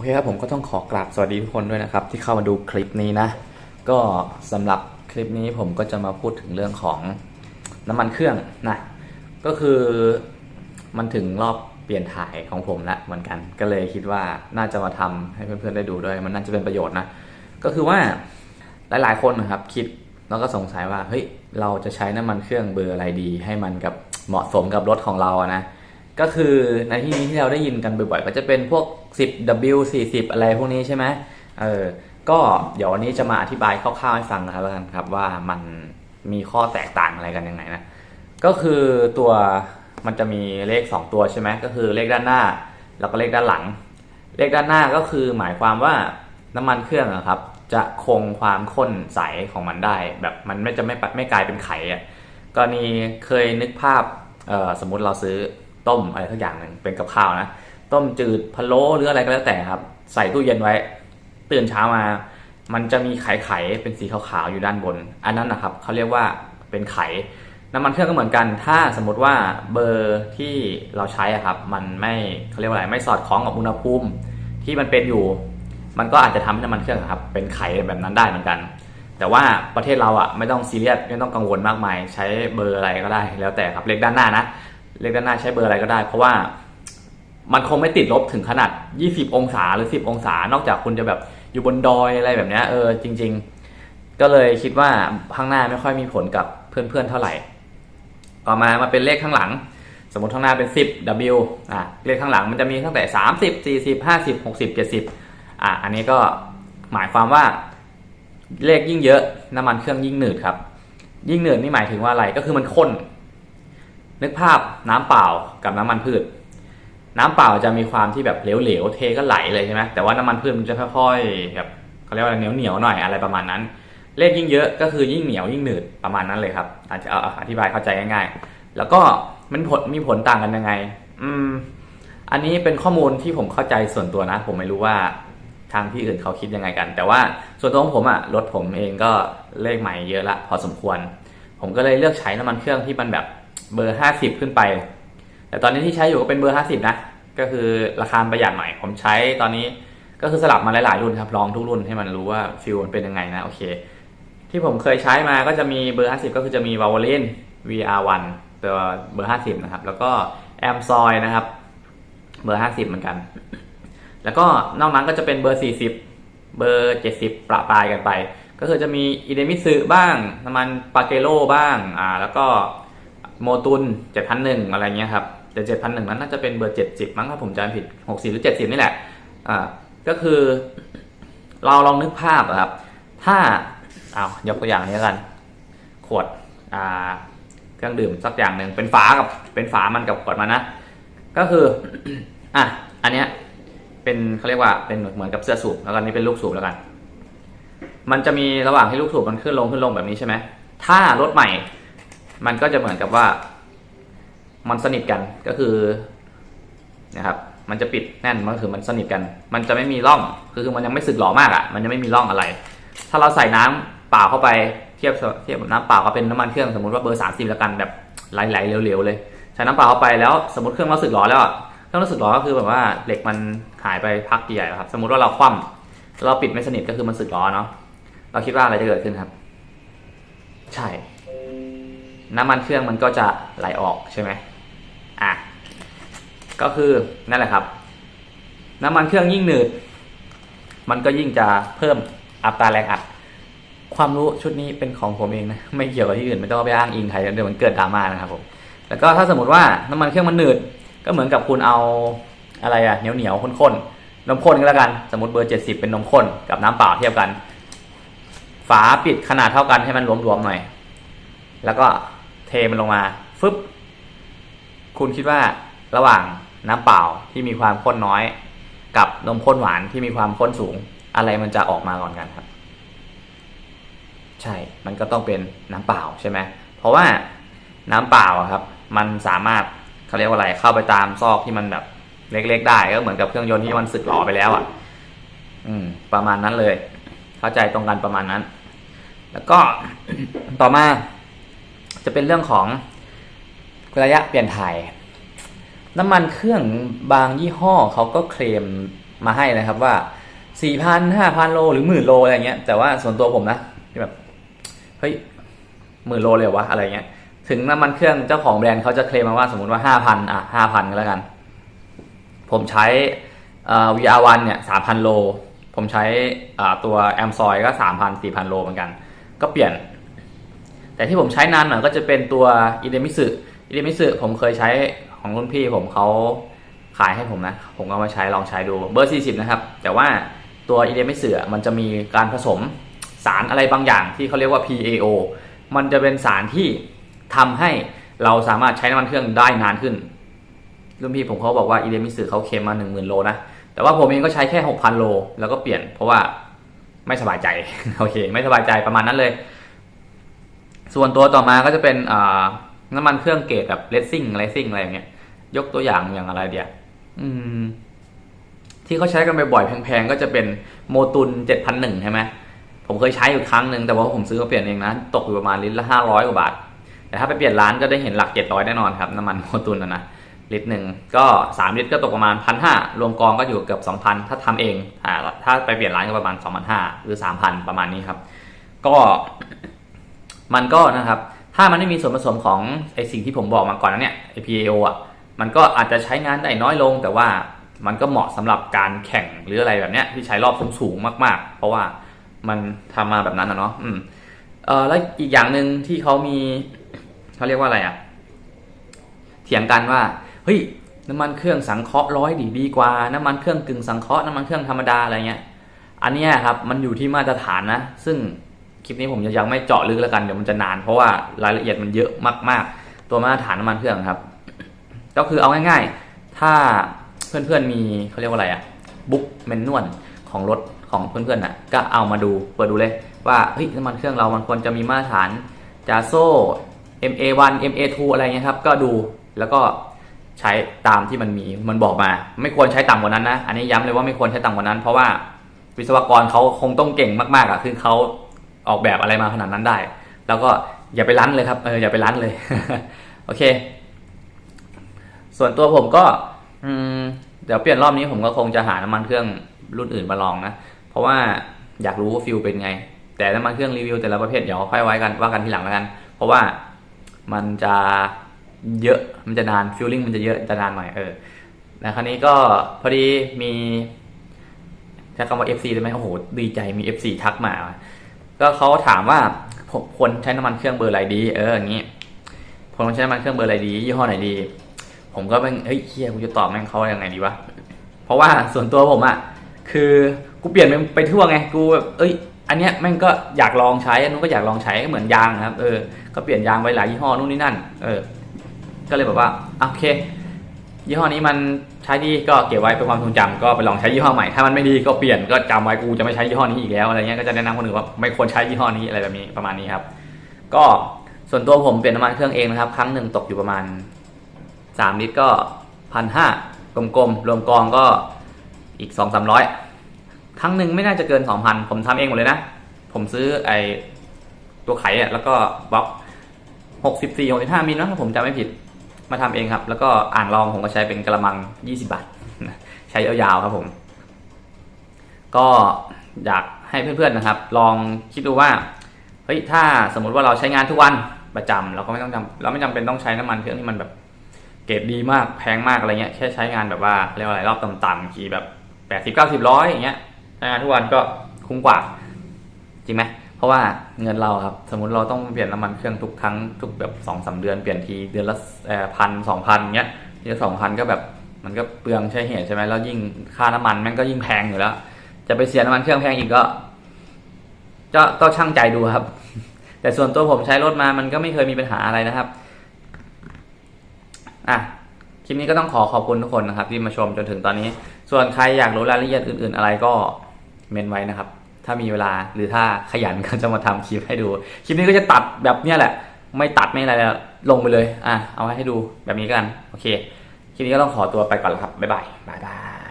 อเคครับผมก็ต้องขอกราบสวัสดีทุกคนด้วยนะครับ ที่เข้ามาดูคลิปนี้นะ ก็สำหรับคลิปนี้ผมก็จะมาพูดถึงเรื่องของน้ำมันเครื่องนะก็คือมันถึงรอบเปลี่ยนถ่ายของผมละเหมือนกัน ก็เลยคิดว่าน่าจะมาทำให้เพื่อนๆได้ดูด้วย มันน่าจะเป็นประโยชน์นะก็คือว่าหลายๆคนนะครับคิดแล้วก็สงสัยว่าเฮ้ยเราจะใช้น้ำมันเครื่องเบอร์อะไรดี ให้มันกับเหมาะสมกับรถของเราอะนะ ก็คือในที่นี้ที่เราได้ยินกันบ่อยๆ ก็จะเป็นพวก 10W 40 อะไรพวกนี้ใช่ไหมเออ ก็เดี๋ยววันนี้จะมาอธิบายคร่าวๆให้ฟังนะครับแล้วกันครับว่ามันมีข้อแตกต่างอะไรกันยังไงนะ ก็คือตัวมันจะมีเลข 2 ตัวใช่ไหมก็คือเลขด้านหน้า แล้วก็เลขด้านหลัง เลขด้านหน้าก็คือหมายความว่าน้ำมันเครื่องอะครับ จะคงความข้นใสของมันได้ แบบมันไม่จะไม่ไม่กลายเป็นไข่อะกรณีเคยนึกภาพสมมติเราซื้อ ต้มอะไรสักอย่างหนึ่งเป็นกับข้าวนะ ต้มจืดพะโล้หรืออะไรก็แล้วแต่ครับ ใส่ตู้เย็นไว้ ตื่นเช้ามา มันจะมีไข่ไข่เป็นสีขาวๆอยู่ด้านบน อันนั้นนะครับเขาเรียกว่าเป็นไข่น้ำมันเครื่องก็เหมือนกัน ถ้าสมมติว่าเบอร์ที่เราใช้อะครับ มันไม่เขาเรียกว่าอะไร ไม่สอดคล้องกับอุณหภูมิที่มันเป็นอยู่ มันก็อาจจะทำให้น้ำมันเครื่องครับ เป็นไข่แบบนั้นได้เหมือนกัน แต่ว่าประเทศเราอะไม่ต้องซีเรียสไม่ต้องกังวลมากมาย ใช้เบอร์อะไรก็ได้ แล้วแต่ครับเลขด้านหน้านะ เลขด้านหน้าใช้เบอร์อะไรก็ได้ เพราะว่ามันคงไม่ติดลบถึงขนาด 20 องศาหรือ 10 องศา นอกจากคุณจะแบบอยู่บนดอยอะไรแบบนี้เออจริง ๆ ก็เลยคิดว่าข้างหน้าไม่ค่อยมีผลกับเพื่อนๆเท่าไหร่ ต่อมามาเป็นเลขข้างหลัง สมมติข้างหน้าเป็น 10 W อะเลขข้างหลังมันจะมีตั้งแต่ 30 40 50 60 70อะอันนี้ก็หมายความว่าเลขยิ่งเยอะน้ำมันเครื่องยิ่งหนืดครับ ยิ่งหนืดนี่หมายถึงว่าอะไรก็คือมันข้น นึกภาพน้ำเปล่ากับน้ำมันพืช น้ำเปล่าจะมีความที่แบบเหลวๆเทก็ไหลเลยใช่ไหมแต่ว่าน้ำมันพืชมันจะค่อยๆแบบเขาเรียกว่าเหนียวเหนียวๆหน่อยอะไรประมาณนั้น เลขยิ่งเยอะก็คือยิ่งเหนียวยิ่งหนืดประมาณนั้นเลยครับอาจจะอาอธิบายเข้าใจง่ายๆ แล้วก็มันผลมีผลต่างกันยังไง อืม อันนี้เป็นข้อมูลที่ผมเข้าใจส่วนตัวนะ ผมไม่รู้ว่าทางที่อื่นเขาคิดยังไงกัน แต่ว่าส่วนตัวของผมอะรถผมเองก็เลขใหม่เยอะละพอสมควร ผมก็เลยเลือกใช้น้ำมันเครื่องที่มันแบบ เบอร์ 50 ขึ้นไป แต่ตอนนี้ที่ใช้อยู่ก็เป็นเบอร์ 50 นะ ก็คือราคาประหยัดหน่อยผมใช้ตอนนี้ก็คือสลับมาหลายๆรุ่นครับลองทุกรุ่นให้มันรู้ว่าฟิลมันเป็นยังไงนะโอเค ที่ผมเคยใช้มาก็จะมีเบอร์ 50 ก็คือจะมีวาว l i n VR1 ตัวเบอร์ 50 นะครับ แล้วก็แอมซอยนะครับ เบอร์ 50 เหมือนกัน แล้วก็นอกนั้นก็จะเป็นเบอร์ 40 เบอร์ 70 ประปรายกันไป ก็คือจะมีอิเดมิสึบ้าง น้ำมันปาเกโลบ้าง อ่า แล้วก็ โมตุน7,001อะไรเงี้ยครับแต่7,001นั้นน่าจะเป็นเบอร์70มั้งถ้าผมจำไม่ผิด60หรือ70นี่แหละอ่าก็คือเราลองนึกภาพอะครับ ถ้าเอายกตัวอย่างนี้กัน ขวดอ่าเครื่องดื่มสักอย่างหนึ่งเป็นฝากับเป็นฝามันกับขวดมันนะ ก็คืออะอันเนี้ยเป็นเขาเรียกว่าเป็นเหมือนกับเสื้อสูบแล้วกันนี้เป็นลูกสูบแล้วกัน มันจะมีระหว่างที่ลูกสูบมันขึ้นลงขึ้นลงแบบนี้ใช่ไหมถ้ารถใหม่ มันก็จะเหมือนกับว่า มันสนิทกันก็คือนะครับ มันจะปิดแน่นมันก็คือมันสนิทกัน มันจะไม่มีร่องคือมันยังไม่สึกหรอมากอะ่ะ มันยังไม่มีร่องอะไร ถ้าเราใส่น้ำเปล่าเข้าไปเทียบเทียบน้ำเปล่าก็เป็นน้ำมันเครื่องสมมติว่าเบอร์สามสิบแล้วกันแบบไหลๆเหลวๆเลยใช้น้ำเปล่าเข้าไปแล้วสมมติเครื่องเราสึกหรอแล้วอะเครื่องเราสึกหรอก็คือแบบว่าเหล็กมันหายไปพักใหญ่ๆครับ สมมติว่าเราคว่ำเราปิดไม่สนิทก็คือมันสึกหรอเนาะเราคิดว่าอะไรจะเกิดขึ้นครับ ใช่ น้ำมันเครื่องมันก็จะไหลออกใช่ไหมอะก็คือนั่นแหละครับ น้ำมันเครื่องยิ่งหนืด มันก็ยิ่งจะเพิ่มอัตราแรงอัด ความรู้ชุดนี้เป็นของผมเองนะไม่เกี่ยวกับที่อื่นไม่ต้องไปอ้างอิงใครเดี๋ยวมันเกิดดราม่านะครับผมแล้วก็ถ้าสมมติว่าน้ำมันเครื่องมันหนืด ก็เหมือนกับคุณเอาอะไรอะเหนียวเหนียวข้นๆนมข้นก็แล้วกันสมมติเบอร์ 70 เป็นนมข้นกับน้ำเปล่าเทียบกัน ฝาปิดขนาดเท่ากันให้มันรวมๆหน่อย แล้วก็ เทมันลงมาฟึบคุณคิดว่าระหว่างน้ำเปล่าที่มีความข้นน้อย กับนมข้นหวานที่มีความข้นสูง อะไรมันจะออกมาก่อนกันครับ ใช่ มันก็ต้องเป็นน้ำเปล่าใช่ไหมเพราะว่าน้ำเปล่าครับ มันสามารถเขาเรียกว่าอะไรเข้าไปตามซอกที่มันแบบเล็กๆได้ก็เหมือนกับเครื่องยนต์ที่มันสึกหรอไปแล้วอะ อืม ประมาณนั้นเลย เข้าใจตรงกันประมาณนั้น แล้วก็ต่อมา จะเป็นเรื่องของระยะเปลี่ยนถ่าย น้ำมันเครื่องบางยี่ห้อเขาก็เคลมมาให้นะครับว่าสี่พันห้าพันโลหรือหมื่นโลอะไรเงี้ย แต่ว่าส่วนตัวผมนะที่แบบเฮ้ยหมื่นโลเลยวะอะไรเงี้ย ถึงน้ำมันเครื่องเจ้าของแบรนด์เขาจะเคลมมาว่าสมมติว่าห้าพันอะห้าพันก็แล้วกัน ผมใช้เอ่อ VR1 เนี่ยสามพันโล ผมใช้ตัวแอมซอยก็สามพันสี่พันโลเหมือนกัน ก็เปลี่ยน แต่ที่ผมใช้นานหน่อยก็จะเป็นตัวอิเดมิสึอิเดมิสึผมเคยใช้ของรุ่นพี่ผมเขาขายให้ผมนะ ผมก็เอามาใช้ลองใช้ดูเบอร์ 40 นะครับ แต่ว่าตัวอิเดมิสึมันจะมีการผสมสารอะไรบางอย่างที่เขาเรียกว่า PAO มันจะเป็นสารที่ทำให้เราสามารถใช้น้ำมันเครื่องได้นานขึ้น รุ่นพี่ผมเขาบอกว่าอิเดมิสึเขาเคลมมา 10,000 โลนะ แต่ว่าผมเองก็ใช้แค่ 6,000 โล แล้วก็เปลี่ยน เพราะว่าไม่สบายใจ โอเค ไม่สบายใจประมาณนั้นเลย ส่วนตัวต่อมาก็จะเป็นน้ำมันเครื่องเกรดแบบเลสซิ่งเลซิ่งอะไรอย่างเงี้ย ยกตัวอย่างอย่างอะไรเดียวที่เขาใช้กันบ่อยๆแพงๆก็จะเป็นโมตุน7,001ใช่ไหมผมเคยใช้อยู่ครั้งหนึ่งแต่ว่าผมซื้อมาเปลี่ยนเองนะ ตกอยู่ประมาณลิตรละ500กว่าบาท แต่ถ้าไปเปลี่ยนร้านก็ได้เห็นหลัก700แน่นอนครับ น้ำมันโมตุนนะนะลิตรหนึ่งก็3ลิตรก็ตกประมาณ1,500รวมกองก็อยู่เกือบ2,000ถ้าทำเองอ่าถ้าไปเปลี่ยนร้านก็ประมาณ2,500หรือ3,000ประมาณนี้ครับ ก็ มันก็นะครับถ้ามันไม่มีส่วนผสมของไอสิ่งที่ผมบอกมาก่อนนั้นเนี่ยไอ PAO อะมันก็อาจจะใช้งานได้น้อยลง แต่ว่ามันก็เหมาะสำหรับการแข่งหรืออะไรแบบเนี้ยที่ใช้รอบสูงๆมาก ๆ เพราะว่ามันทำมาแบบนั้นนะเนาะอืมเออแล้วอีกอย่างหนึ่งที่เขามีเขาเรียกว่าอะไรอะเถียงกันว่าเฮ้ยน้ำมันเครื่องสังเคราะห์ร้อยดีดีกว่าน้ำมันเครื่องกึ่งสังเคราะห์น้ำมันเครื่องธรรมดาอะไรเงี้ยอันเนี้ยครับมันอยู่ที่มาตรฐานนะ ซึ่ง คลิปนี้ผมจะยังไม่เจาะลึกแล้วกันเดี๋ยวมันจะนาน เพราะว่ารายละเอียดมันเยอะมากๆ ตัวมาตรฐานน้ำมันเครื่องครับ ก็คือเอาง่ายๆ ถ้าเพื่อนๆมีเขาเรียกว่าอะไรอะบุ๊กเมนนวลของรถของเพื่อนๆน่ะก็เอามาดูเปิดดูเลยว่าเฮ้ยน้ำมันเครื่องเรามันควรจะมีมาตรฐานจาโซ่ MA1 MA2 อะไรเงี้ยครับ ก็ดูแล้วก็ใช้ตามที่มันมีมันบอกมา ไม่ควรใช้ต่ำกว่านั้นนะ อันนี้ย้ำเลยว่าไม่ควรใช้ต่ำกว่านั้น เพราะว่าวิศวกรเขาคงต้องเก่งมากๆอะคือเขา ออกแบบอะไรมาขนาดนั้นได้ แล้วก็อย่าไปรั้นเลยครับเอออย่าไปรั้นเลยโอเค ส่วนตัวผมก็อืมเดี๋ยวเปลี่ยนรอบนี้ผมก็คงจะหาน้ำมันเครื่องรุ่นอื่นมาลองนะเพราะว่าอยากรู้ว่าฟิลเป็นไง แต่น้ำมันเครื่องรีวิวแต่ละประเภทเดี๋ยวค่อยไว้กันว่ากันทีหลังแล้วกัน เพราะว่ามันจะเยอะมันจะนานฟิลลิ่งมันจะเยอะจะนานหน่อยเออนะคราวนี้ก็พอดีมีใช้คำว่า FC ได้ไหมโอ้โห ดีใจมี FC ทักมา ก็เขาถามว่าผมควรใช้น้ำมันเครื่องเบอร์อะไรดี เอออย่างนี้ผมควรใช้น้ำมันเครื่องเบอร์อะไรดียี่ห้อไหนดี ผมก็เป็นเฮ้ยเฮียกูจะตอบแม่งเขายังไงดีวะเพราะว่าส่วนตัวผมอะคือกูเปลี่ยนไปไปทั่วไงกูแบบเอ้ย อันเนี้ยแม่งก็อยากลองใช้อันนู้นก็อยากลองใช้เหมือนยางครับเออก็เปลี่ยนยางไปหลายยี่ห้อนู่นนี่นั่น เออ ก็เลยแบบว่าโอเค ยี่ห้อนี้มันใช้ดีก็เก็บไว้เป็นความทรงจำก็ไปลองใช้ยี่ห้อใหม่ถ้ามันไม่ดีก็เปลี่ยนก็จำไว้กูจะไม่ใช้ยี่ห้อนี้อีกแล้วอะไรเงี้ยก็จะแนะนำคนอื่นว่าไม่ควรใช้ยี่ห้อนี้อะไรแบบนี้ประมาณนี้ครับ ก็ส่วนตัวผมเปลี่ยนน้ำมันเครื่องเองนะครับ ครั้งหนึ่งตกอยู่ประมาณสามลิตรก็พันห้ากลมๆรวมกองก็อีกสองสามร้อยครั้งหนึ่งไม่น่าจะเกินสองพันผมทำเองหมดเลยนะ ผมซื้อไอตัวไขอะแล้วก็บล็อกหกสิบสี่หกสิบห้ามิลนะถ้าผมจำไม่ผิด มาทำเองครับ แล้วก็อ่างรองผมก็ใช้เป็นกระมังยี่สิบาท ใช้ยาวๆครับผม ก็อยากให้เพื่อนๆนะครับ ลองคิดดูว่าเฮ้ยถ้าสมมติว่าเราใช้งานทุกวันประจำเราก็ไม่ต้องจำเราไม่จำเป็นต้องใช้น้ำมันเครื่องที่มันแบบเกรดดีมากแพงมากอะไรเงี้ยแค่ใช้งานแบบว่าเรียกว่าอะไรรอบต่ำๆขี่แบบแปดสิบเก้าสิบร้อยอย่างเงี้ยใช้งานทุกวันก็คุ้มกว่า จริงไหม เพราะว่าเงินเราครับสมมติเราต้องเปลี่ยนน้ำมันเครื่องทุกครั้งทุกแบบสองสาเดือนเปลี่ยนทีเดือนละพันสองพันเงี้ยเดือนสองพันก็แบบมันก็เปลืองใช้เหตุใช่ไหมแล้วยิ่งค่าน้ำมันแม่งก็ยิ่งแพงอยู่แล้ว จะไปเสียน้ำมันเครื่องแพงอีกก็ก็ก็ช่างใจดูครับ แต่ส่วนตัวผมใช้รถมามันก็ไม่เคยมีปัญหาอะไรนะครับอะคลิปนี้ก็ต้องขอขอบคุณทุกคนนะครับ ที่มาชมจนถึงตอนนี้ ส่วนใครอยากรู้รายละเอียดอื่น ๆ อะไรก็เมนไว้นะครับ ถ้ามีเวลาหรือถ้าขยันก็จะมาทำคลิปให้ดู คลิปนี้ก็จะตัดแบบเนี้ยแหละ ไม่ตัดไม่อะไรแล้วลงไปเลย อะ เอาไว้ให้ดูแบบนี้กัน โอเค คลิปนี้ก็ต้องขอตัวไปก่อนแล้วครับ บ๊ายบาย บ๊ายบาย